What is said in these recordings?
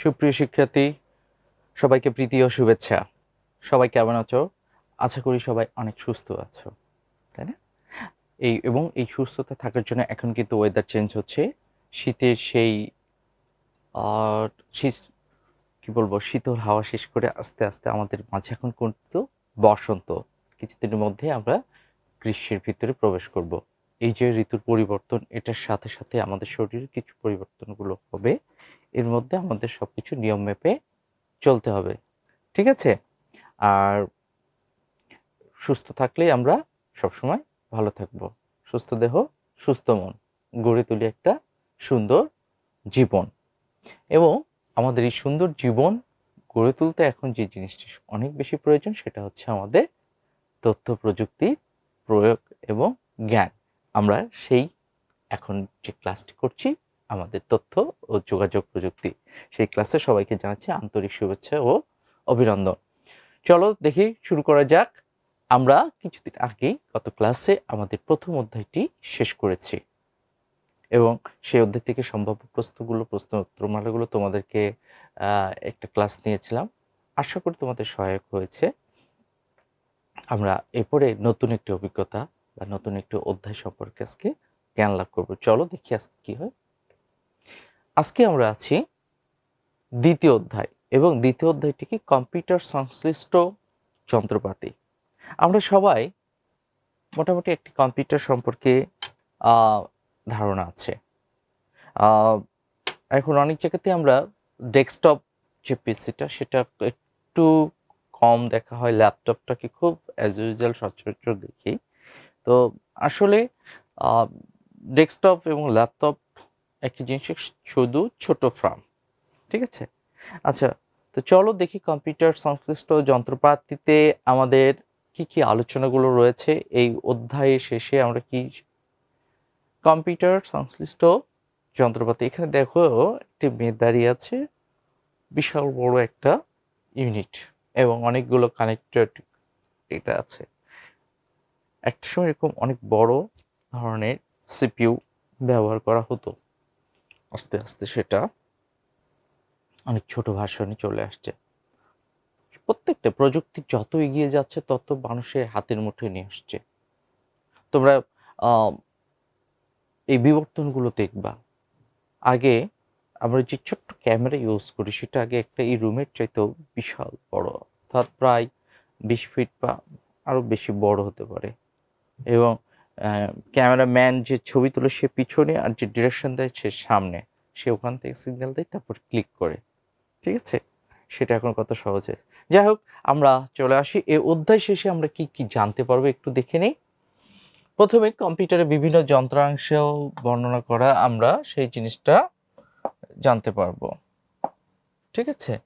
সুপ্রিয় শিক্ষার্থী, সবাইকে প্রীতি ও শুভেচ্ছা। সবাই কেমন আছো? আশা করি সবাই অনেক সুস্থ আছো। তাই না? এই এবং এই সুস্থতা থাকার জন্য এখন কিন্তু ওয়েদার চেঞ্জ হচ্ছে। শীতের সেই শীত, কী বলব, শীতল হাওয়া শেষ করে আস্তে আস্তে আমাদের মাঝে এখন কিন্তু বসন্ত। কিছুদিনের মধ্যে আমরা গ্রীষ্মের ভিতরে প্রবেশ করব। এই যে ঋতুর পরিবর্তন, এটার সাথে সাথে আমাদের শরীরে কিছু পরিবর্তনগুলো হবে। এর মধ্যে আমাদের সব কিছু নিয়ম মেপে চলতে হবে। ঠিক আছে? আর সুস্থ থাকলেই আমরা সবসময় ভালো থাকব। সুস্থ দেহ, সুস্থ মন, গড়ে তুলি একটা সুন্দর জীবন। এবং আমাদের এই সুন্দর জীবন গড়ে তুলতে এখন যে জিনিসটি অনেক বেশি প্রয়োজন, সেটা হচ্ছে আমাদের তথ্য প্রযুক্তির প্রয়োগ এবং জ্ঞান। আমরা সেই এখন যে ক্লাসটি করছি, আমাদের তথ্য ও যোগাযোগ প্রযুক্তি, সেই ক্লাসে সবাইকে জানাচ্ছি আন্তরিক শুভেচ্ছা ও অভিনন্দন। চলো দেখি, শুরু করা যাক। আমরা কিছুদিন আগেই গত ক্লাসে আমাদের প্রথম অধ্যায়টি শেষ করেছি এবং সেই অধ্যায় থেকে সম্ভাব্য প্রশ্নগুলো প্রশ্ন উত্তরমালাগুলো তোমাদেরকে একটা ক্লাস নিয়েছিলাম। আশা করি তোমাদের সহায়ক হয়েছে। আমরা এরপরে নতুন একটি অভিজ্ঞতা বা নতুন একটি অধ্যায় সম্পর্কে আজকে জ্ঞান লাভ করব। চলো দেখি আজকে কি হয়। আজকে আমরা আছি দ্বিতীয় অধ্যায় এবং দ্বিতীয় অধ্যায়টি কি? কম্পিউটার সংশ্লিষ্ট যন্ত্রপাতি। আমরা সবাই মোটামুটি একটি কম্পিউটার সম্পর্কে ধারণা আছে। এখন অনেক জায়গাতে আমরা ডেস্কটপ যে পিসিটা সেটা একটু কম দেখা হয়। ল্যাপটপটাকে খুব অ্যাজ ইউজুয়াল সচরাচর দেখি। তো আসলে ডেস্কটপ এবং ল্যাপটপ একই জিনিস শুধু ছোট ফ্রাম ঠিক আছে? আচ্ছা তো চলো দেখি কম্পিউটার সংশ্লিষ্ট যন্ত্রপাতিতে আমাদের কি কি আলোচনাগুলো রয়েছে এই অধ্যায়ের শেষে আমরা কি কম্পিউটার সংশ্লিষ্ট যন্ত্রপাতি, এখানে দেখো একটি মেয়ে দাঁড়িয়ে আছে, বিশাল বড় একটা ইউনিট এবং অনেকগুলো কানেক্টেড এটা আছে। একটা সময় এরকম অনেক বড় ধরনের সিপিইউ ব্যবহার করা হতো। আস্তে আস্তে সেটা অনেক ছোট ভার্সনে চলে আসছে। প্রত্যেকটা প্রযুক্তি যত এগিয়ে যাচ্ছে, তত মানুষের হাতের মুঠোয় নিয়ে আসছে। তোমরা এই বিবর্তনগুলো দেখবা। আগে আমরা যে ছোট্ট ক্যামেরা ইউজ করি, সেটা আগে একটা এই রুমের চাইতেও বিশাল বড়। অর্থাৎ প্রায় বিশ ফিট বা আরও বেশি বড় হতে পারে। এবং ক্যামেরাম্যান যে ছবি তোলে সে পিছনে আর যে ডিরেকশন দেয় সে সামনে, সে ওখান থেকে সিগন্যাল দেয়, তারপর ক্লিক করে। ঠিক আছে? সেটা এখন কত সহজ। যাই হোক, আমরা চলে আসি। এই অধ্যায় শেষে আমরা কি কি জানতে পারব একটু দেখে নেই। প্রথমে কম্পিউটারে বিভিন্ন যন্ত্রাংশ বর্ণনা করা আমরা সেই জিনিসটা জানতে পারব। ঠিক আছে?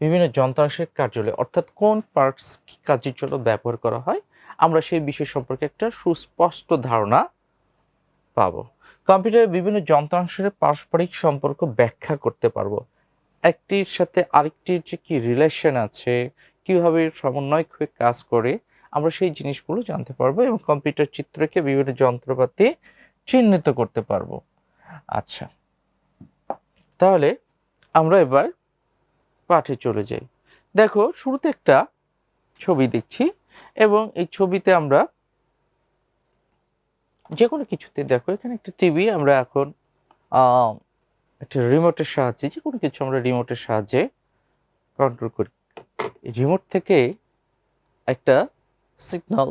বিভিন্ন যন্ত্রাংশের কার্যালয়, অর্থাৎ কোন পার্টস কি কাজের জন্য ব্যবহার করা হয়? আমরা সেই বিষয় সম্পর্কে একটা সুস্পষ্ট ধারণা পাব। কম্পিউটারে বিভিন্ন যন্ত্রাংশের পারস্পরিক সম্পর্ক ব্যাখ্যা করতে পারব। একটির সাথে আরেকটির যে কি রিলেশন আছে, কীভাবে সমন্বয় হয়ে কাজ করে, আমরা সেই জিনিসগুলো জানতে পারব এবং কম্পিউটার চিত্রকে বিভিন্ন যন্ত্রপাতি চিহ্নিত করতে পারব। আচ্ছা তাহলে আমরা এবার পাঠে চলে যাই। দেখো, শুরুতে একটা ছবি দেখছি। এবং এই ছবিতে আমরা যে কোনো কিছুতে, দেখো, এখানে একটা টিভি আমরা এখন একটা রিমোটের সাহায্যে যে কোনো কিছু আমরা রিমোটের সাহায্যে কন্ট্রোল করি। রিমোট থেকে একটা সিগন্যাল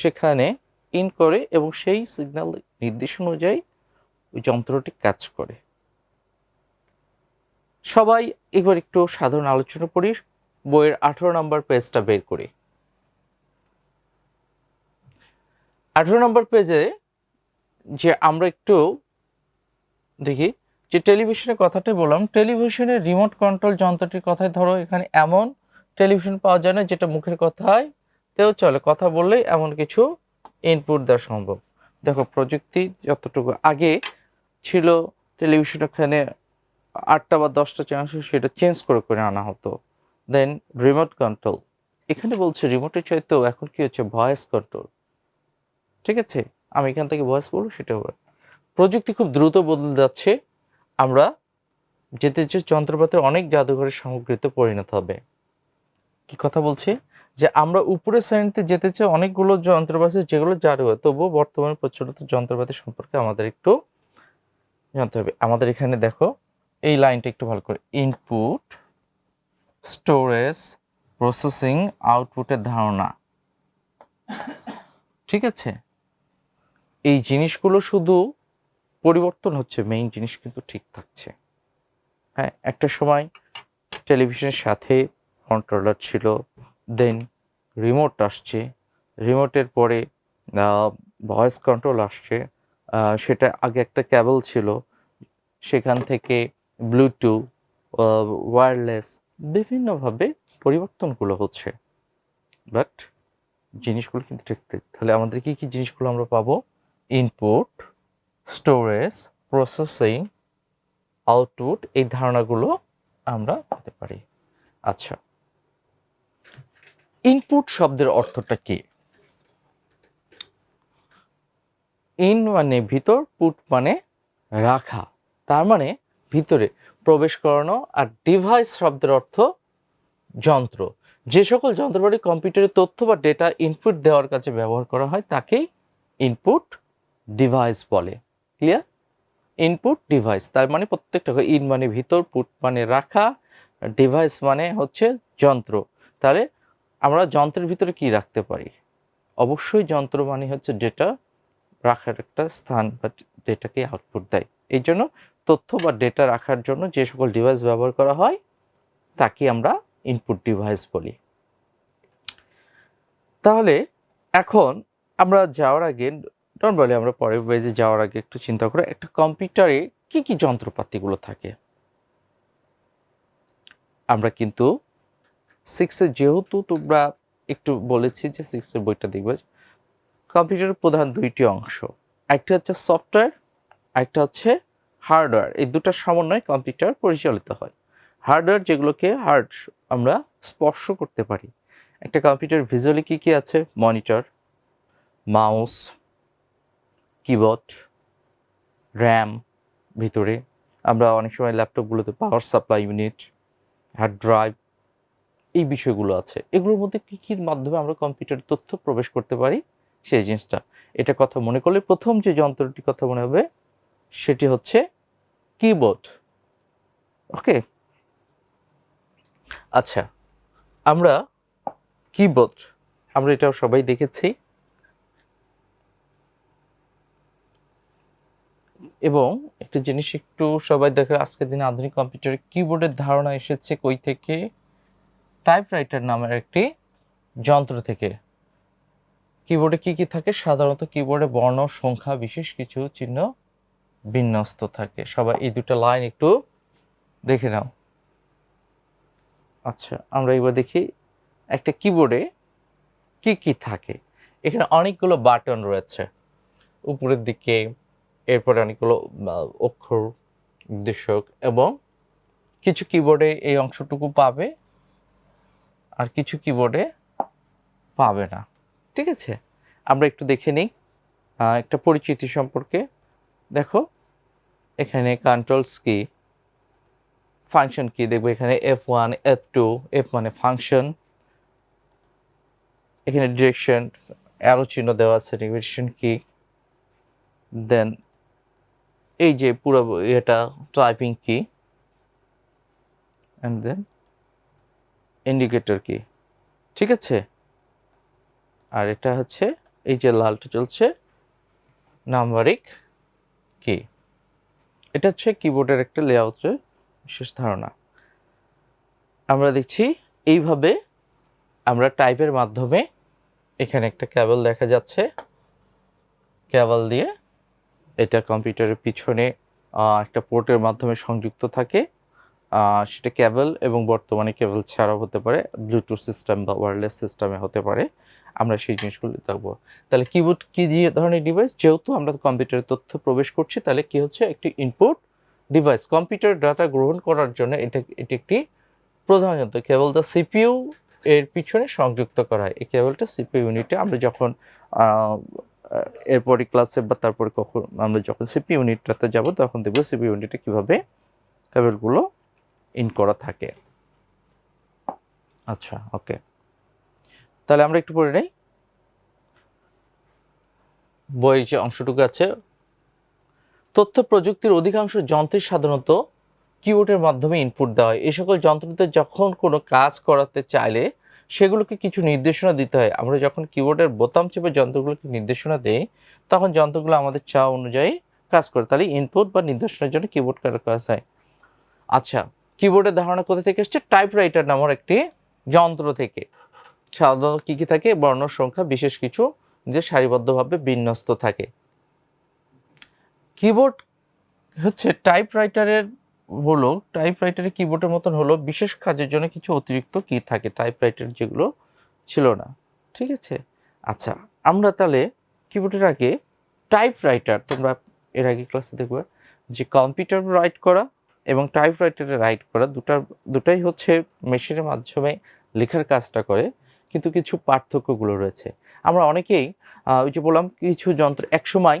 সেখানে ইন করে এবং সেই সিগনাল নির্দেশ অনুযায়ী ওই যন্ত্রটি কাজ করে। সবাই এবার একটু সাধারণ আলোচনা করি, বইয়ের আঠেরো নম্বর পেজটা বের করি। আঠেরো নম্বর পেজে যে আমরা একটু দেখি, যে টেলিভিশনের কথাটা বললাম টেলিভিশনের রিমোট কন্ট্রোল যন্ত্রটির কথায় ধরো, এখানে এমন টেলিভিশন পাওয়া যায় না যেটা মুখের কথায় তেও চলে, কথা বললেই এমন কিছু ইনপুট দেওয়া সম্ভব। দেখো, প্রযুক্তি যতটুকু আগে ছিল টেলিভিশন ওখানে আটটা বা দশটা চ্যানেল সেটা চেঞ্জ করে করে আনা হতো। দেন রিমোট কন্ট্রোল এখানে বলছে রিমোটের চাইতেও এখন কি হচ্ছে ভয়েস কন্ট্রোল ঠিক আছে? আমি এখান থেকে ভয়েস বলব সেটা হবে। প্রযুক্তি খুব দ্রুত বদলে যাচ্ছে। আমরা যেতে যে যন্ত্রপাতির অনেক জাদুঘরের সামগ্রীতে পরিণত হবে। কি কথা বলছি? যে আমরা উপরের শ্রেণীতে যেতে চাই অনেকগুলো যন্ত্রপাতি, যেগুলো জাদু হয়, তবুও বর্তমানে প্রচলিত যন্ত্রপাতি সম্পর্কে আমাদের একটু জানতে হবে। আমাদের এখানে দেখো, এই লাইনটা একটু ভালো করে। ইনপুট স্টোরেজ প্রসেসিং আউটপুটের ধারণা। ঠিক আছে? এই জিনিসগুলো শুধু পরিবর্তন হচ্ছে মেইন জিনিস কিন্তু ঠিক থাকছে। হ্যাঁ একটা সময় টেলিভিশনের সাথে কন্ট্রোলার ছিল দেন রিমোট আসছে। রিমোটের পরে ভয়েস কন্ট্রোল আসছে। সেটা আগে একটা ক্যাবল ছিল। সেখান থেকে ব্লুটুথ ওয়্যারলেস বিভিন্নভাবে পরিবর্তনগুলো হচ্ছে। বাট জিনিসগুলো কিন্তু ঠিক তাহলে আমাদের কী কী জিনিসগুলো আমরা পাবো? ইনপুট স্টোরেজ প্রসেসিং আউটপুট এই ধারণাগুলো আমরা পেতে পারি। আচ্ছা। ইনপুট শব্দের অর্থটা কি? ইন মানে ভিতর পুট মানে রাখা। তার মানে ভিতরে প্রবেশ করানো আর ডিভাইস শব্দের অর্থ যন্ত্র। যে সকল যন্ত্রপাতি কম্পিউটারে তথ্য বা ডেটা ইনপুট দেওয়ার কাছে ব্যবহার করা হয়, তাকেই ইনপুট ডিভাইস বলে। ক্লিয়ার ইনপুট ডিভাইস তার মানে প্রত্যেকটা ইন মানে ভিতর পুট মানে রাখা ডিভাইস মানে হচ্ছে যন্ত্র। তাহলে আমরা যন্ত্রের ভিতরে কি রাখতে পারি? অবশ্যই যন্ত্র মানে হচ্ছে ডেটা রাখার একটা স্থান বা ডেটাকে আউটপুট দেয়। এই জন্য তথ্য বা ডেটা রাখার জন্য যে সকল ডিভাইস ব্যবহার করা হয়, তাকে আমরা ইনপুট ডিভাইস বলি। তাহলে এখন আমরা যাওয়ার আগে নর্মালি আমরা পরের পেজে যাওয়ার আগে একটু চিন্তা করে একটা কম্পিউটারে কি কি যন্ত্রপাতিগুলো থাকে? আমরা কিন্তু সিক্সে যেহেতু তোমরা একটু বলেছি যে সিক্সের বইটা দেখবে। কম্পিউটারের প্রধান দুইটি অংশ, একটা হচ্ছে সফটওয়্যার একটা হচ্ছে হার্ডওয়্যার এই দুটার সমন্বয়ে কম্পিউটার পরিচালিত হয়। হার্ডওয়্যার যেগুলোকে হার্ড আমরা স্পর্শ করতে পারি। একটা কম্পিউটার ভিজুয়ালি কী কী আছে? মনিটর মাউস কিবোর্ড র্যাম ভিতরে। আমরা অনেক সময় ল্যাপটপগুলোতে power supply unit hard drive এই বিষয়গুলো আছে। এগুলোর মধ্যে কী কীর মাধ্যমে আমরা কম্পিউটারের তথ্য প্রবেশ করতে পারি? সেই জিনিসটা। এটা কথা মনে করলে প্রথম যে যন্ত্রটির কথা মনে হবে, সেটি হচ্ছে কিবোর্ড ওকে আচ্ছা আমরা কিবোর্ড আমরা এটাও সবাই দেখেছি। এবং একটা জিনিস একটু সবাই দেখে, আজকের দিনে আধুনিক কম্পিউটারে কিবোর্ডের ধারণা এসেছে কই থেকে? টাইপরাইটার নামের একটি যন্ত্র থেকে। কিবোর্ডে কি কি থাকে? সাধারণত কিবোর্ডে বর্ণ, সংখ্যা, বিশেষ কিছু চিহ্ন বিন্যস্ত থাকে। সবাই এই দুটো লাইন একটু দেখে নাও। আচ্ছা আমরা এবার দেখি একটা কিবোর্ডে কি কি থাকে। এখানে অনেকগুলো বাটন রয়েছে। উপরের দিকে এরপরে অনেকগুলো অক্ষর নির্দেশক এবং কিছু কিবোর্ডে এই অংশটুকু পাবে আর কিছু কিবোর্ডে পাবে না। ঠিক আছে? আমরা একটু দেখে নিই। একটা পরিচিতি সম্পর্কে। দেখো, এখানে কন্ট্রোলস কি ফাংশন কি দেখব এখানে F one F two F মানে ফাংশন এখানে ডিরেকশন অ্যারো চিহ্ন দেওয়া আছে ডিরেকশন কি দেন এই যে পুরো এটা টাইপিং কি অ্যান্ড দেন ইন্ডিকেটর কি ঠিক আছে? আর এটা হচ্ছে, এই যে লালটা চলছে নাম্বারিক কি এটা হচ্ছে কিবোর্ডের একটা লেআউটের বিশেষ ধারণা। আমরা দেখছি, এইভাবে আমরা টাইপের মাধ্যমে এখানে একটা ক্যাবল দেখা যাচ্ছে। ক্যাবল দিয়ে কম্পিউটারের পিছনে একটা পোর্টের মাধ্যমে সংযুক্ত থাকে। সেটা ক্যাবল এবং বর্তমানে কেবল ছাড়াও হতে পারে ব্লুটুথ সিস্টেম বা ওয়্যারলেস সিস্টেমে হতে পারে। আমরা সেই জিনিসগুলো দেখব তাহলে কিবোর্ড কী দিয়ে ধরনের ডিভাইস যেহেতু আমরা কম্পিউটারের তথ্য প্রবেশ করছি, তাহলে কি হচ্ছে? একটি ইনপুট ডিভাইস কম্পিউটার ডাটা গ্রহণ করার জন্য এটা, এটি একটি প্রধান কেবল দ্য সিপিইউ এর পিছনে সংযুক্ত করা হয়। এই কেবলটা সিপিইউ ইউনিটে আমরা যখন এরপরে ক্লাসে বা তারপরে কখন আমরা যখন সিপি ইউনিটটাতে যাব, তখন দেখব সিপি ইউনিটে কীভাবে কেবলগুলো ইন করা থাকে। আচ্ছা ওকে তাহলে আমরা একটু পড়ে নেই। বইয়ের যে অংশটুকু আছে, তথ্য প্রযুক্তির অধিকাংশ যন্ত্রে সাধারণত কিবোর্ডের মাধ্যমে ইনপুট দেওয়া হয়। এই সকল যন্ত্রতে যখন কোনো কাজ করাতে চাইলে সেগুলোকে কিছু নির্দেশনা দিতে হয়। আমরা যখন কিবোর্ডের বোতাম চেপে যন্ত্রগুলোকে নির্দেশনা দেই, তখন যন্ত্রগুলো আমাদের চা অনুযায়ী কাজ করে। তাহলে ইনপুট বা নির্দেশনার জন্য কিবোর্ড কাজ হয়। আচ্ছা কিবোর্ডের ধারণা কোথা থেকে এসছে? টাইপরাইটার নামের একটি যন্ত্র থেকে। সাধারণত কী কী থাকে? বর্ণ সংখ্যা, বিশেষ কিছু যে সারিবদ্ধভাবে বিন্যস্ত থাকে। কিবোর্ড হচ্ছে টাইপরাইটারের হলো টাইপরাইটারের কিবোর্ডের মতন হলো বিশেষ কাজের জন্য কিছু অতিরিক্ত কি থাকে টাইপরাইটার যেগুলো ছিল না। ঠিক আছে? আচ্ছা আমরা তাহলে কিবোর্ডের আগে টাইপরাইটার তোমরা এর আগে ক্লাসে দেখবে যে কম্পিউটার রাইট করা এবং টাইপরাইটারে রাইট করা দুটার দুটাই হচ্ছে মেশিনের মাধ্যমে লেখার কাজটা করে কিন্তু কিছু পার্থক্যগুলো রয়েছে। আমরা অনেকেই ওই যে বললাম কিছু যন্ত্র একসময়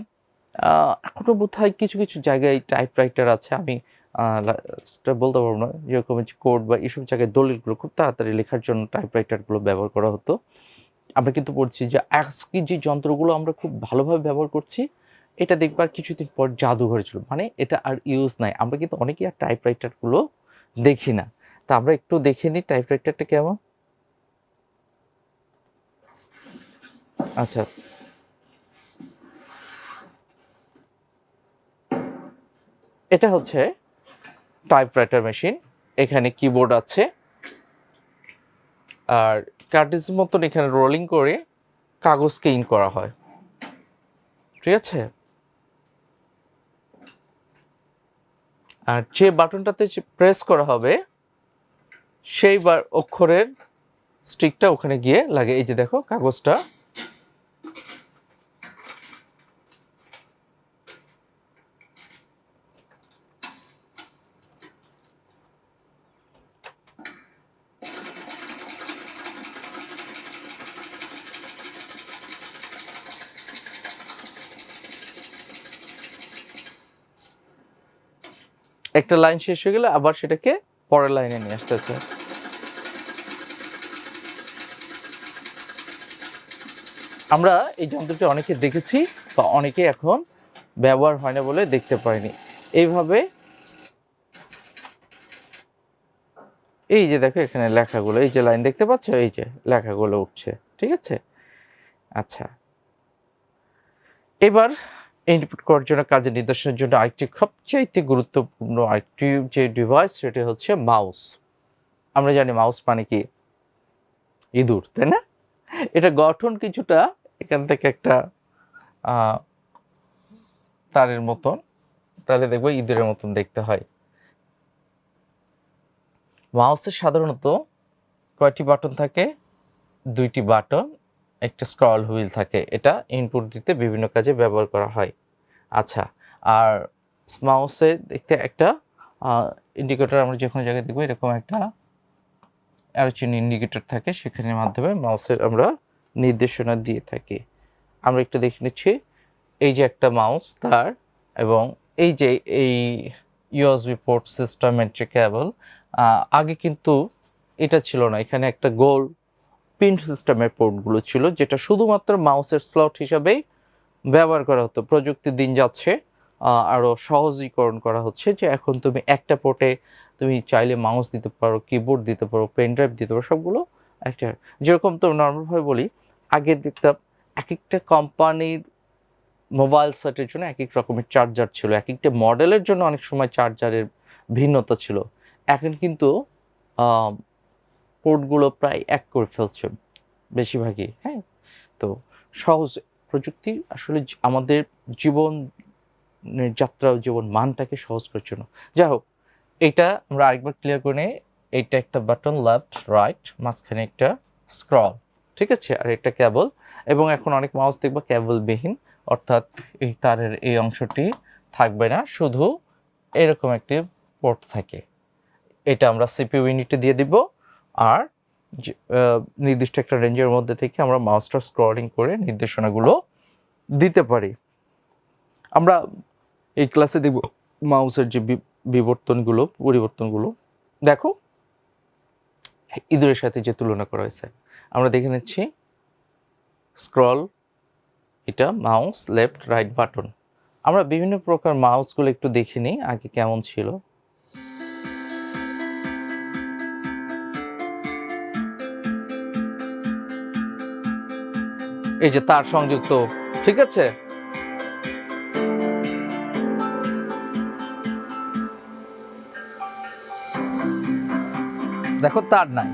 আহ, এখনও বোধ হয় কিছু কিছু জায়গায় টাইপরাইটার আছে আমি বলতে পারব না। যেরকম হচ্ছে কোড বা এইসব জায়গায় দলিলগুলো খুব তাড়াতাড়ি লেখার জন্য টাইপরাইটারগুলো ব্যবহার করা হতো। আমরা কিন্তু পড়ছি যে আজকে যে যন্ত্রগুলো আমরা খুব ভালোভাবে ব্যবহার করছি, এটা দেখবার কিছুদিন পর জাদু ঘরে ছিল মানে এটা আর ইউজ নাই। আমরা কিন্তু অনেকেই আর টাইপরাইটারগুলো দেখি না। তা আমরা একটু দেখে নিই টাইপরাইটারটা কেমন। আচ্ছা। এটা হচ্ছে টাইপরাইটার মেশিন এখানে কিবোর্ড আছে। আর কার্টিজের মতন এখানে রোলিং করে কাগজকে ইন করা হয়। ঠিক আছে? আর যে বাটনটাতে প্রেস করা হবে, সেই অক্ষরের স্টিকটা ওখানে গিয়ে লাগে। এই যে দেখো, কাগজটা একটা লাইন শেষ হয়ে গেলে আবার সেটাকে পরের লাইনে নিয়ে আসতে হচ্ছে। আমরা এই যন্ত্রটি অনেকে দেখেছি বা অনেকে এখন ব্যবহার হয় না বলে দেখতে পাইনি। এইভাবে এই যে দেখো এখানে লেখাগুলো, এই যে লাইন দেখতে পাচ্ছ? এই যে লেখাগুলো উঠছে, ঠিক আছে? আচ্ছা। এবার ইনপুট করার জন্য কাজের নির্দেশনের জন্য আরেকটি সবচাইতে গুরুত্বপূর্ণ আরেকটি যে ডিভাইস সেটি হচ্ছে মাউস আমরা জানি মাউস মানে কি? ইঁদুর, তাই না? এটা গঠন কিছুটা এখান থেকে একটা তারের মতন, তাহলে দেখব ইঁদুরের মতন দেখতে হয়। মাউসের সাধারণত কয়টি বাটন থাকে? দুইটি বাটন একটা স্ক্রল হুইল থাকে। এটা ইনপুট দিতে বিভিন্ন কাজে ব্যবহার করা হয়। আচ্ছা আর মাউসে দেখতে একটা ইন্ডিকেটর আমরা যে কোনো জায়গায় দেখব, এরকম একটা আরও ইন্ডিকেটর থাকে, সেখানের মাধ্যমে মাউসের আমরা নির্দেশনা দিয়ে থাকি। আমরা একটু দেখে নিচ্ছি, এই যে একটা মাউস তার এবং এই যে এই ইউএসবি পোর্ট সিস্টেমের যে কেবল আগে কিন্তু এটা ছিল না, এখানে একটা গোল পিন সিস্টেমের পোর্টগুলো ছিল, যেটা শুধুমাত্র মাউসের স্লট হিসাবেই ব্যবহার করা হতো, প্রযুক্তির দিন যাচ্ছে আরও সহজীকরণ করা হচ্ছে যে এখন তুমি একটা পোর্টে তুমি চাইলে মাউস দিতে পারো কিবোর্ড দিতে পারো পেন ড্রাইভ দিতে পারো, সবগুলো একটা। যেরকম তো নর্মালভাবে বলি আগে দেখতাম এক একটা কোম্পানির মোবাইল সেটের জন্য এক এক রকমের চার্জার ছিল এক একটা মডেলের জন্য অনেক সময় চার্জারের ভিন্নতা ছিল। এখন কিন্তু পোর্টগুলো প্রায় এক করে ফেলছে, বেশিরভাগই হ্যাঁ? তো সহজ প্রযুক্তি আসলে আমাদের জীবন যাত্রা ও জীবন মানটাকে সহজ করার জন্য। যাই হোক, এটা আমরা আরেকবার ক্লিয়ার করে এইটা একটা বাটন লেফট রাইট মাঝখানে একটা স্ক্রল ঠিক আছে? আর এটা কেবল এবং এখন অনেক মাউস দেখবা কেবলবিহীন অর্থাৎ এই তারের এই অংশটি থাকবে না, শুধু এরকম একটি পোর্ট থাকে। এটা আমরা সিপিউ ইউনিটে দিয়ে দিব, আর নির্দিষ্ট একটা রেঞ্জের মধ্যে থেকে আমরা মাউসটা স্ক্রলিং করে নির্দেশনাগুলো দিতে পারি। আমরা এই ক্লাসে দেখব মাউসের যে বিবর্তনগুলো, পরিবর্তনগুলো। দেখো, ইঁদুরের সাথে যে তুলনা করা হয়েছে, আমরা দেখে নিচ্ছি স্ক্রল এটা মাউস লেফট রাইট বাটন আমরা বিভিন্ন প্রকার মাউসগুলো একটু দেখে নিই, আগে কেমন ছিল। এই যে তার সংযুক্ত, ঠিক আছে? দেখো তার নাই।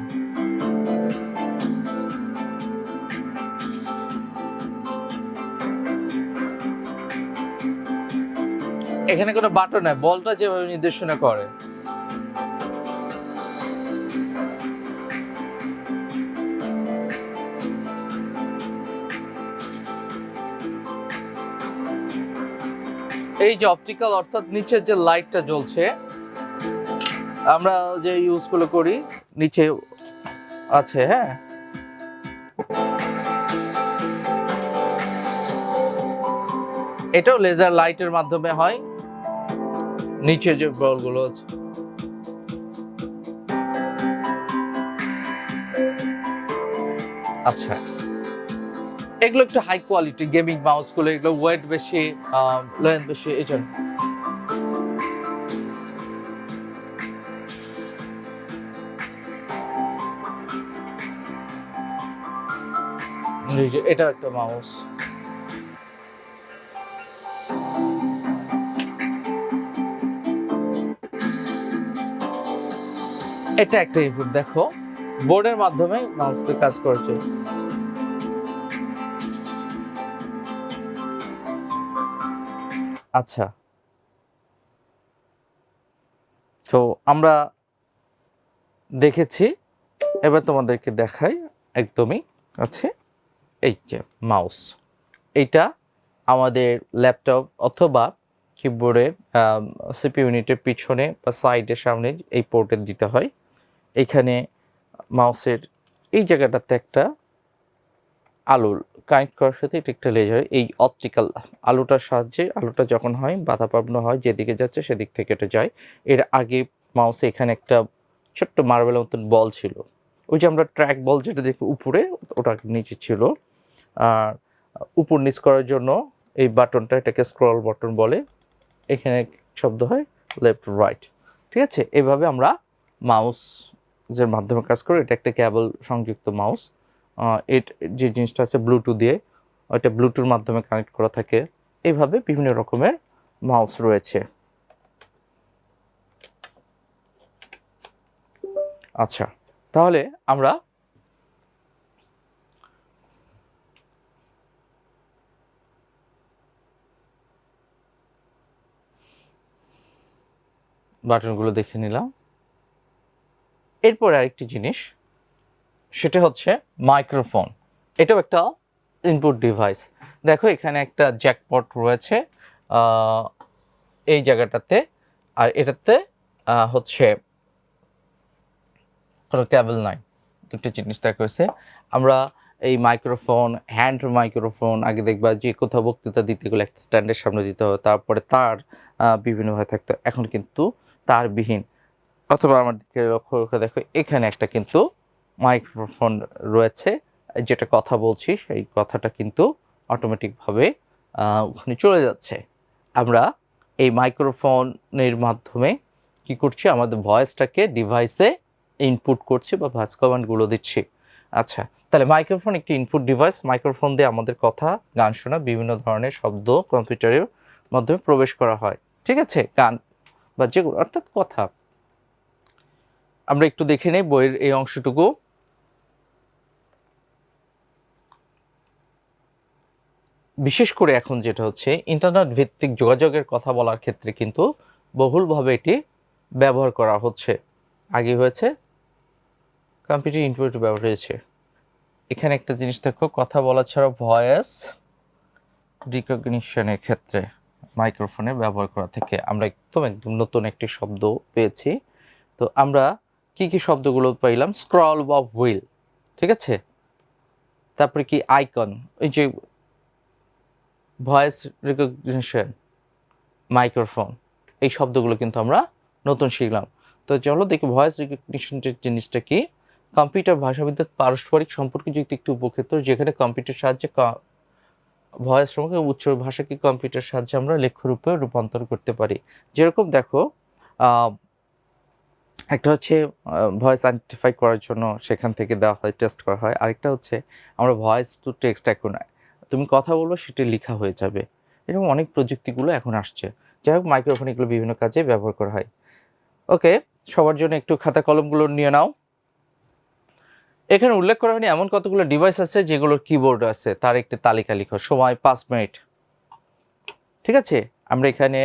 এখানে কোনো বাটন নাই, বলটা যেভাবে নির্দেশনা করে। এই যে অপটিক্যাল অর্থাৎ নিচের যে লাইটটা জ্বলছে, আমরা যে ইউজগুলো করি, নিচে আছে হ্যাঁ? এটাও লেজার লাইটের মাধ্যমে হয়। নিচে যে বলগুলো আছে। আচ্ছা। এগুলো একটু হাই কোয়ালিটি গেমিং মাউসগুলো এগুলো ওয়েট বেশি লেন্থ বেশি, এই জন্য। এটা একটা মাউস এটা একটা ইনপুট দেখো। বোর্ডের মাধ্যমে মাউস কাজ করছে। আচ্ছা। তো আমরা দেখেছি, এবার তোমাদেরকে দেখাই একদমই আছে, এই যে মাউস। এইটা আমাদের ল্যাপটপ অথবা কিবোর্ডের সিপি ইউনিটের পিছনে বা সাইডের সামনে এই পোর্টে দিতে হয়। এখানে মাউসের এই জায়গাটাতে একটা আলু কানেক্ট করার সাথে এটা একটা লেজার এই অপটিক্যাল আলুটার সাহায্যে আলুটা যখন হয়, বাধাপ্রাপ্ত হয়, যেদিকে যাচ্ছে সেদিক থেকে এটা যায়। এর আগে মাউসে এখানে একটা ছোট্ট মার্বেলের মতন বল ছিল। ওই যে আমরা ট্র্যাক বল যেটা দেখি উপরে, ওটা নিচে ছিল। আর উপর নিচ করার জন্য এই বাটনটা এটাকে স্ক্রল বাটন বলে, এখানে শব্দ হয় লেফট রাইট ঠিক আছে? এভাবে আমরা মাউস যে মাধ্যমে কাজ করি, এটা একটা কেবল সংযুক্ত মাউস যে জিনিসটা আছে ব্লুটুথ দিয়ে, ওইটা ব্লুটুথ মাধ্যমে কানেক্ট করা থাকে। এইভাবে বিভিন্ন রকমের মাউস রয়েছে। আচ্ছা তাহলে আমরা বাটনগুলো দেখে নিলাম। এরপরে আরেকটি জিনিস সেটা হচ্ছে মাইক্রোফোন এটাও একটা ইনপুট ডিভাইস দেখো, এখানে একটা জ্যাকপট রয়েছে এই জায়গাটাতে। আর এটাতে হচ্ছে কোনো কেবল নাই। দুটো জিনিস দেখা হয়েছে। আমরা এই মাইক্রোফোন হ্যান্ড মাইক্রোফোন আগে দেখবা যে কোথাও বক্তৃতা দিতে গেলে একটা স্ট্যান্ডের সামনে দিতে হবে, তারপরে তার বিভিন্নভাবে থাকতো এখন কিন্তু তারবিহীন। অথবা আমার দিকে লক্ষ্য করে দেখো, এখানে একটা কিন্তু মাইক্রোফোন রয়েছে, যেটা কথা বলছি, সেই কথাটা কিন্তু অটোমেটিকভাবে ওখানে চলে যাচ্ছে। আমরা এই মাইক্রোফোনের মাধ্যমে কি করছি, আমাদের ভয়েসটাকে ডিভাইসে ইনপুট করছি বা ভয়েস কমান্ডগুলো দিচ্ছি। আচ্ছা তাহলে মাইক্রোফোন একটি ইনপুট ডিভাইস মাইক্রোফোন দিয়ে আমাদের কথা, গান শোনা, বিভিন্ন ধরনের শব্দ কম্পিউটারের মাধ্যমে প্রবেশ করা হয়। ঠিক আছে? গান বা যেগুলো, অর্থাৎ কথা। আমরা একটু দেখে নেই, বইয়ের এই অংশটুকু। বিশেষ করে এখন যেটা হচ্ছে ইন্টারনেট ভিত্তিক যোগাযোগের কথা বলার ক্ষেত্রে কিন্তু বহুলভাবে এটি ব্যবহার করা হচ্ছে। আগে হয়েছে কম্পিউটার ইনপুট ব্যবহার হয়েছে। এখানে একটা জিনিস দেখো, কথা বলা ছাড়া ভয়েস রিকগনিশনের ক্ষেত্রে মাইক্রোফোনে ব্যবহার করা থেকে আমরা একদম একদম নতুন একটি শব্দ পেয়েছি। তো আমরা কি কি শব্দগুলো পাইলাম? স্ক্রল বা হুইল ঠিক আছে? তারপরে কি আইকন ওই যে ভয়েস রিকগনিশন মাইক্রোফোন এই শব্দগুলো কিন্তু আমরা নতুন শিখলাম। তো চলো দেখি ভয়েস রিকগনিশন জিনিসটা কি। কম্পিউটার ভাষাবিদ্যার পারস্পরিক সম্পর্কযুক্ত একটি উপক্ষেত্র যেখানে কম্পিউটার সাহায্যে ভয়েস সঙ্গে উচ্চ ভাষাকে কম্পিউটার সাহায্যে আমরা লেখ্যরূপে রূপান্তর করতে পারি। যেরকম দেখো একটা হচ্ছে ভয়েস আইডেন্টিফাই করার জন্য সেখান থেকে দেওয়া হয় টেস্ট করা হয়। আরেকটা হচ্ছে, আমরা ভয়েস টু টেক্সট এখন তুমি কথা বলব, সেটা লেখা হয়ে যাবে। এরকম অনেক প্রযুক্তিগুলো এখন আসছে। যাই হোক মাইক্রোফোন এগুলো বিভিন্ন কাজে ব্যবহার করা হয়। ওকে সবার জন্য একটু খাতা কলমগুলো নিয়ে নাও। এখানে উল্লেখ করা হয়নি এমন কতগুলো ডিভাইস আছে যেগুলোর কিবোর্ড আছে, তার একটি তালিকা লিখো। সময় পাঁচ মিনিট। ঠিক আছে? আমরা এখানে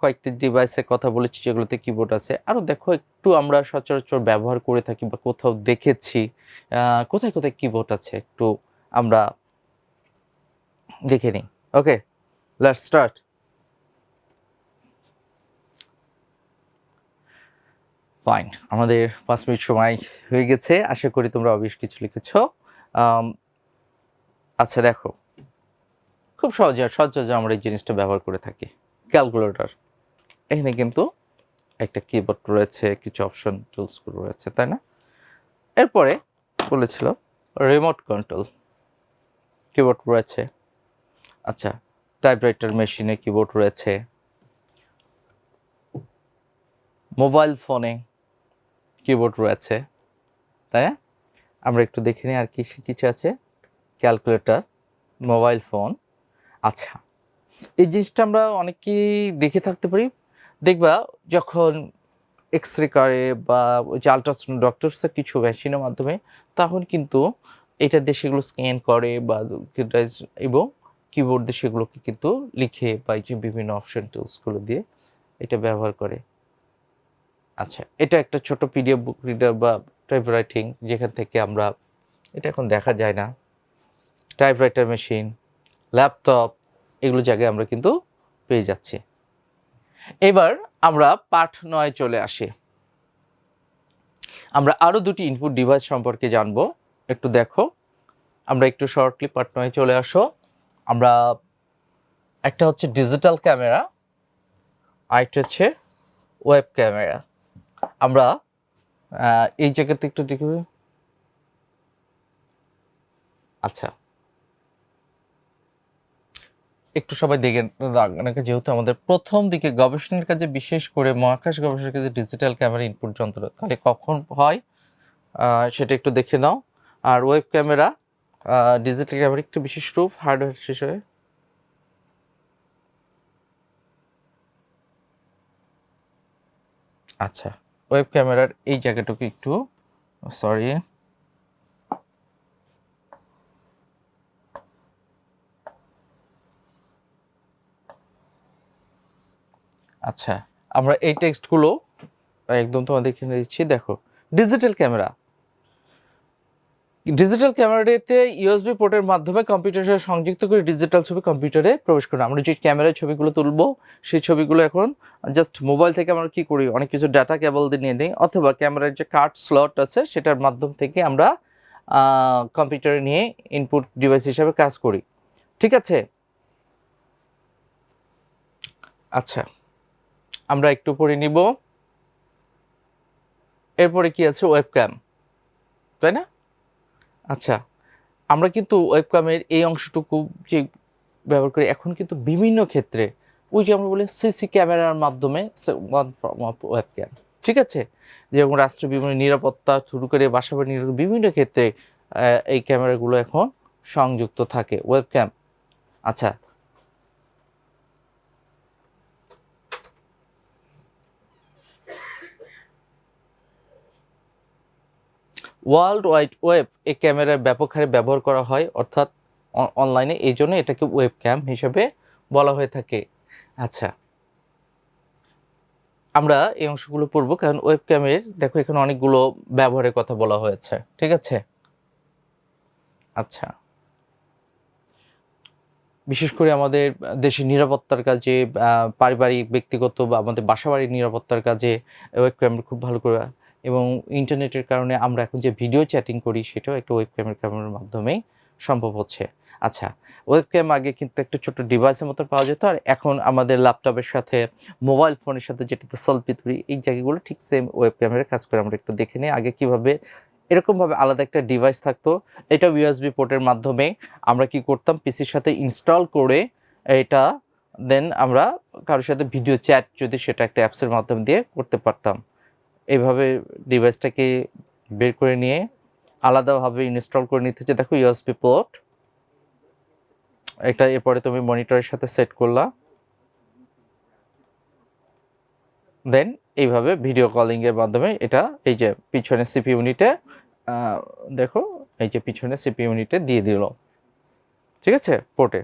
কয়েকটি ডিভাইসের কথা বলেছি যেগুলোতে কিবোর্ড আছে। আরও দেখো, একটু আমরা সচরাচর ব্যবহার করে থাকি বা কোথাও দেখেছি। কোথায় কোথায় কিবোর্ড আছে? একটু আমরা দেখে নিই। ওকে লেটস স্টার্ট ফাইন আমাদের পাঁচ মিনিট সময় হয়ে গেছে। আশা করি তোমরা বেশ কিছু লিখেছ। আচ্ছা দেখো। খুব সহজে সহজে আমরা এই জিনিসটা ব্যবহার করে থাকি। ক্যালকুলেটর এখানে কিন্তু একটা কিবোর্ড রয়েছে, কিছু অপশন টুলসগুলো রয়েছে, তাই না? এরপরে বলেছিল রিমোট কন্ট্রোল কিবোর্ড রয়েছে। আচ্ছা টাইপরাইটার মেশিনে কিবোর্ড রয়েছে। মোবাইল ফোনে কিবোর্ড রয়েছে, তাই না? আমরা একটু দেখে নিই আর কি কিছু আছে। ক্যালকুলেটর মোবাইল ফোন আচ্ছা। এই জিনিসটা আমরা অনেকেই দেখে থাকতে পারি। দেখবা যখন এক্স রে করে বা ওই যে আলট্রাসাউন্ড ডক্টরসের কিছু মেশিনের মাধ্যমে, তখন কিন্তু এটা দিয়ে সেগুলো স্ক্যান করে বা এবং কিবোর্ড দিয়ে সেগুলোকে কিন্তু লিখে বা যে বিভিন্ন অপশন টুলসগুলো দিয়ে এটা ব্যবহার করে। আচ্ছা এটা একটা ছোট পিডিএফ বুক রিডার বা টাইপ রাইটিং যেখান থেকে আমরা, এটা এখন দেখা যায় না। টাইপরাইটার মেশিন ল্যাপটপ এগুলো জায়গায় আমরা কিন্তু পেয়ে যাচ্ছি। এবার আমরা পাঠ নয় চলে আসি। আমরা আরও দুটি ইনপুট ডিভাইস সম্পর্কে জানব। একটু দেখো। আমরা একটু শর্টলি পার্ট নয় চলে আসো। আমরা একটা হচ্ছে ডিজিটাল ক্যামেরা আরেকটা হচ্ছে ওয়েব ক্যামেরা আমরা এই জায়গাতে একটু দেখবে আচ্ছা। একটু সবাই দেখেন রাখেন, যেহেতু আমাদের প্রথম দিকে গবেষণার কাজে বিশেষ করে মহাকাশ গবেষণার কাজে ডিজিটাল ক্যামেরা ইনপুট যন্ত্র তাহলে কখন হয়? সেটা একটু দেখে নাও। আর ওয়েব ক্যামেরা ডিজিটাল ক্যামেরা একটু বিশেষ রূপ হার্ডওয়্যার হিসেবে আচ্ছা ওয়েব ক্যামেরার এই জায়গাটুকু একটু সরি আচ্ছা আমরা এই টেক্সটগুলো একদম তোমাদের এখানে দিচ্ছি। দেখো ডিজিটাল ক্যামেরা ডিজিটাল ক্যামেরাতে ইউএসবি পোর্টের মাধ্যমে কম্পিউটারের সাথে সংযুক্ত করে ডিজিটাল ছবি কম্পিউটারে প্রবেশ করি আমরা যে ক্যামেরায় ছবিগুলো তুলবো, সেই ছবিগুলো এখন জাস্ট মোবাইল থেকে আমরা কি করি? অনেক কিছু ডাটা কেবল দিয়ে নিয়ে নিই, অথবা ক্যামেরার যে কার্ড স্লট আছে, সেটার মাধ্যম থেকে আমরা কম্পিউটারে নিয়ে ইনপুট ডিভাইস হিসাবে কাজ করি। ঠিক আছে? আচ্ছা আমরা একটু পরে নিব। এরপরে কি আছে? ওয়েবক্যাম তাই না? আচ্ছা আমরা কিন্তু ওয়েবক্যামের এই অংশটুকু যে ব্যবহার করি, এখন কিন্তু বিভিন্ন ক্ষেত্রে ওই যে আমরা বলি সিসি ক্যামেরার মাধ্যমে ওয়েবক্যাম ঠিক আছে? যেরকম রাষ্ট্র বিভিন্ন নিরাপত্তা শুরু করে বাসাবাড়ি নিরাপত্তা, বিভিন্ন ক্ষেত্রে এই ক্যামেরাগুলো এখন সংযুক্ত থাকে ওয়েবক্যাম আচ্ছা ওয়ার্ল্ড ওয়াইড ওয়েব এই ক্যামেরার ব্যাপক হারে ব্যবহার করা হয়, অর্থাৎ অনলাইনে। এই জন্য এটাকে ওয়েব ক্যাম হিসেবে বলা হয়ে থাকে। আচ্ছা। আমরা এই অংশগুলো পড়ব, কারণ ওয়েব ক্যামের দেখো এখানে অনেকগুলো ব্যবহারের কথা বলা হয়েছে। ঠিক আছে? আচ্ছা। বিশেষ করে আমাদের দেশের নিরাপত্তার কাজে পারিবারিক, ব্যক্তিগত বা আমাদের বাসাবাড়ির নিরাপত্তার কাজে ওয়েব ক্যামেরা খুব ভালো করে এবং ইন্টারনেটের কারণে আমরা এখন যে ভিডিও চ্যাটিং করি, সেটাও একটা ওয়েব ক্যামেরা ক্যামেরার মাধ্যমেই সম্ভব হচ্ছে। আচ্ছা ওয়েব ওয়েবক্যাম আগে কিন্তু একটা ছোট ডিভাইসের মতো পাওয়া যেত, আর এখন আমাদের ল্যাপটপের সাথে মোবাইল ফোনের সাথে যেটাতে সেলফি তুলি এই জায়গাগুলো ঠিক সেম ওয়েব ক্যামেরার কাজ করে আমরা একটু দেখে নিই। আগে কীভাবে, এরকমভাবে আলাদা একটা ডিভাইস থাকতো, এটা ইউএসবি পোর্টের মাধ্যমে আমরা কি করতাম পিসির সাথে ইনস্টল করে এটা দেন আমরা কারোর সাথে ভিডিও চ্যাট যদি সেটা একটা অ্যাপসের মাধ্যম দিয়ে করতে পারতাম। এইভাবে ডিভাইসটাকে বের করে নিয়ে আলাদাভাবে ইনস্টল করে নিতে হচ্ছে। দেখো ইউএসবি পোর্ট এটা এরপরে তুমি মনিটরের সাথে সেট করলা। দেন এইভাবে ভিডিও কলিংয়ের মাধ্যমে এটা এই যে পিছনে সিপি ইউনিটে দেখো, এই যে পিছনে সিপি ইউনিটে দিয়ে দিল। ঠিক আছে? পোর্টে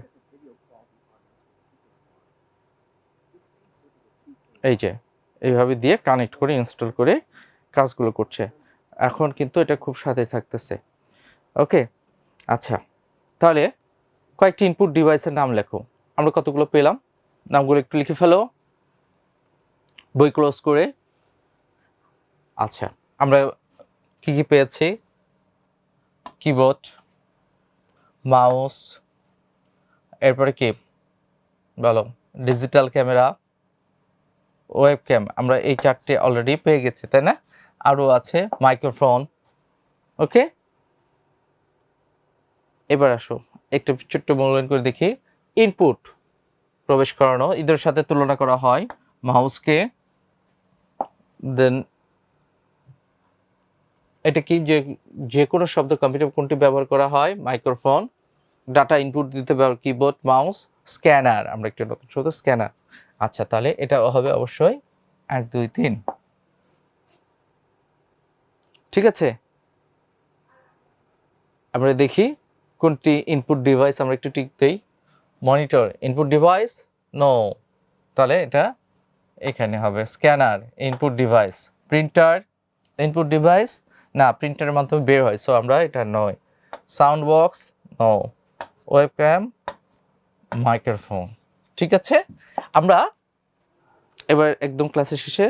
এই যে। এইভাবে দিয়ে কানেক্ট করে ইনস্টল করে কাজগুলো করছে। এখন কিন্তু এটা খুব সাথে থাকতেছে। ওকে আচ্ছা। তাহলে কয়েকটি ইনপুট ডিভাইসের নাম লেখো। আমরা কতগুলো পেলাম? নামগুলো একটু লিখে ফেলো। বই ক্লোজ করে। আচ্ছা। আমরা কি কি পেয়েছি? কিবোর্ড মাউস এরপরে কি? বলো। ডিজিটাল ক্যামেরা ওয়েব ক্যাম আমরা এই চারটে অলরেডি পেয়ে গেছি, তাই না? আরও আছে মাইক্রোফোন ওকে এবার আসো, একটু ছোট্ট মূল্যায়ন করে দেখি। ইনপুট প্রবেশ করানো, এদের সাথে তুলনা করা হয় মাউসকে দেন এটা কি যে যে কোনো শব্দ কম্পিউটার কোনটি ব্যবহার করা হয়? মাইক্রোফোন ডাটা ইনপুট দিতে ব্যবহার কিবোর্ড মাউস স্ক্যানার আমরা একটু নতুন শব্দ স্ক্যানার আচ্ছা তাহলে এটা হবে অবশ্যই এক, দুই, তিন। ঠিক আছে? আমরা দেখি কোনটি ইনপুট ডিভাইস আমরা একটু টিক দিই। মনিটর ইনপুট ডিভাইস নো তাহলে এটা এখানে হবে। Scanner input device printer input device না প্রিন্টারের মাধ্যমে বের হয় সো আমরা এটা নয়। Sound box no webcam microphone ঠিক আছে? আমরা এবার একদম ক্লাসের শেষে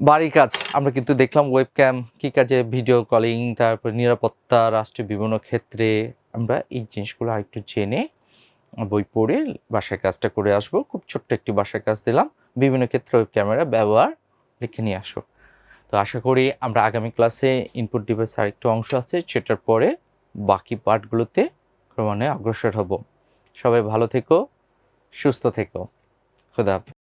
বাড়ির কাজ আমরা কিন্তু দেখলাম ওয়েব ওয়েবক্যাম কী কাজে ভিডিও কলিং তারপর নিরাপত্তা, রাষ্ট্রীয় বিভিন্ন ক্ষেত্রে আমরা এই জিনিসগুলো আরেকটু জেনে বই পড়ে বাসার কাজটা করে আসব। খুব ছোট্ট একটি বাসার কাজ দিলাম। বিভিন্ন ক্ষেত্রে ওয়েব ক্যামেরা ব্যবহার লিখে নিয়ে আসো। তো আশা করি আমরা আগামী ক্লাসে ইনপুট ডিভাইস আরেকটু অংশ আছে, সেটার পরে বাকি পার্টগুলোতে ক্রমান্বয়ে অগ্রসর হব। সবাই ভালো থেকো। সুস্থ থেকো খুদা হাফেজ।